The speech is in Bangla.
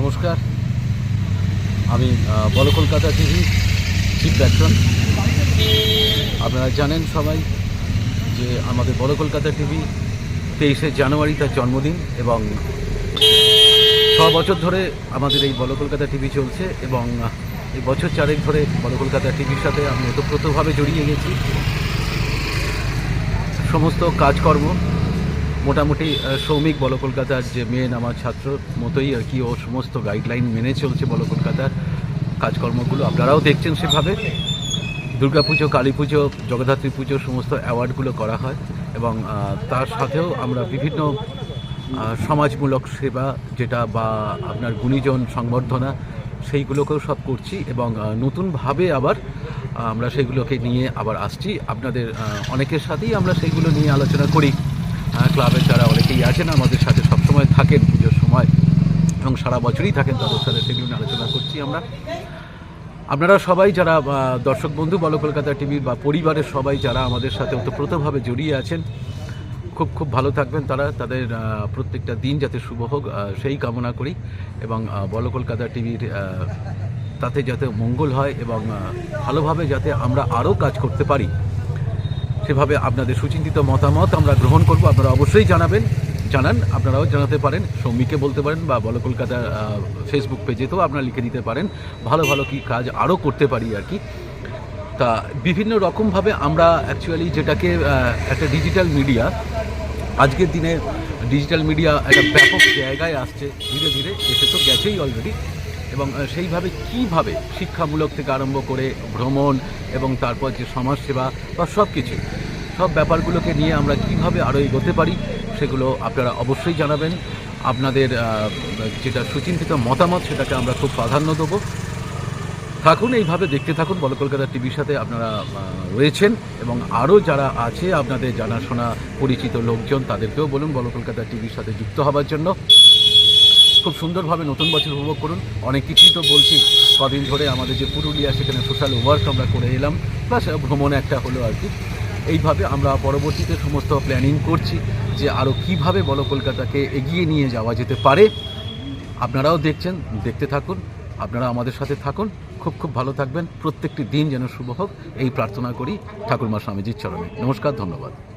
নমস্কার। আমি বল কলকাতা টিভি চিফ প্যাট্রন আপনারা জানেন সবাই যে আমাদের বড় কলকাতা টিভি তেইশে জানুয়ারি তার জন্মদিন এবং ছ বছর ধরে আমাদের এই বড় কলকাতা টিভি চলছে এবং এই বছর চারেক ধরে বড় কলকাতা টিভির সাথে আমি ওতপ্রোতভাবে জড়িয়ে গেছি। সমস্ত কাজকর্ম মোটামুটি সৌমিক বল কলকাতার যে মেন আমার ছাত্র মতোই আর কি, ও সমস্ত গাইডলাইন মেনে চলছে বল কলকাতার কাজকর্মগুলো। আপনারাও দেখছেন সেভাবে। দুর্গাপুজো কালী পুজো, জগদ্ধাত্রী পুজো সমস্ত অ্যাওয়ার্ডগুলো করা হয় এবং তার সাথেও আমরা বিভিন্ন সমাজমূলক সেবা যেটা বা আপনার গুণীজন সংবর্ধনা, সেইগুলোকেও সব করছি এবং নতুনভাবে আবার আমরা সেগুলোকে নিয়ে আবার আসছি। আপনাদের অনেকের সাথেই আমরা সেইগুলো নিয়ে আলোচনা করি। ক্লাবের যারা অনেকেই আছেন, আমাদের সাথে সবসময় থাকেন, পুজোর সময়, এবং সারা বছরই থাকেন তাদের সাথে সেগুলো আলোচনা করছি আমরা। আপনারা সবাই যারা দর্শক বন্ধু বলো কলকাতা টিভির বা পরিবারের সবাই যারা আমাদের সাথে ওতপ্রোতভাবে জড়িয়ে আছেন, খুব খুব ভালো থাকবেন তারা, তাদের প্রত্যেকটা দিন যাতে শুভ হোক সেই কামনা করি, এবং বলো কলকাতা টিভির তাতে যাতে মঙ্গল হয়, এবং ভালোভাবে যাতে আমরা আরও কাজ করতে পারি। সেভাবে আপনাদের সুচিন্তিত মতামত আমরা গ্রহণ করব। আপনারা অবশ্যই জানাবেন, জানান। আপনারাও জানাতে পারেন, সৌমিককে বলতে পারেন বা বলো কলকাতার ফেসবুক পেজেতেও আপনারা লিখে দিতে পারেন। ভালো ভালো কি কাজ আরও করতে পারি আর কি। তা বিভিন্ন রকমভাবে আমরা অ্যাকচুয়ালি যেটাকে একটা ডিজিটাল মিডিয়া আজকের দিনে ডিজিটাল মিডিয়া একটা ব্যাপক জায়গায় আসছে। ধীরে ধীরে এসে তো গেছেই অলরেডি এবং সেইভাবে কীভাবে শিক্ষামূলক থেকে আরম্ভ করে ভ্রমণ এবং তারপর যে সমাজসেবা বা সব কিছু সব ব্যাপারগুলোকে নিয়ে আমরা কীভাবে আরও এগোতে পারি, সেগুলো আপনারা অবশ্যই জানাবেন। আপনাদের যেটা সুচিন্তিত মতামত সেটাকে আমরা খুব প্রাধান্য দেবো। থাকুন, এইভাবে দেখতে থাকুন, বল কলকাতা টিভির সাথে আপনারা রয়েছেন এবং আরও যারা আছে আপনাদের জানাশোনা পরিচিত লোকজন, তাদেরকেও বলুন বল কলকাতা টিভির সাথে যুক্ত হবার জন্য। খুব সুন্দরভাবে নতুন বছর উপভোগ করুন। অনেক কিছুই তো বলছি। কদিন ধরে আমাদের যে পুরুলিয়া, সেখানে সোশ্যাল ওয়ার্ক আমরা করে এলাম। প্লাস ভ্রমণ একটা হলো আর কি। এইভাবে আমরা পরবর্তীতে সমস্ত প্ল্যানিং করছি যে আরও কীভাবে বলো কলকাতাকে এগিয়ে নিয়ে যাওয়া যেতে পারে। আপনারাও দেখছেন, দেখতে থাকুন, আপনারা আমাদের সাথে থাকুন। খুব খুব ভালো থাকবেন। প্রত্যেকটি দিন যেন শুভ হোক, এই প্রার্থনা করি ঠাকুরমা স্বামীজির চরণে। নমস্কার, ধন্যবাদ।